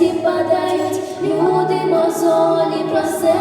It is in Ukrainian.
серці падають, люди мозолі про себе.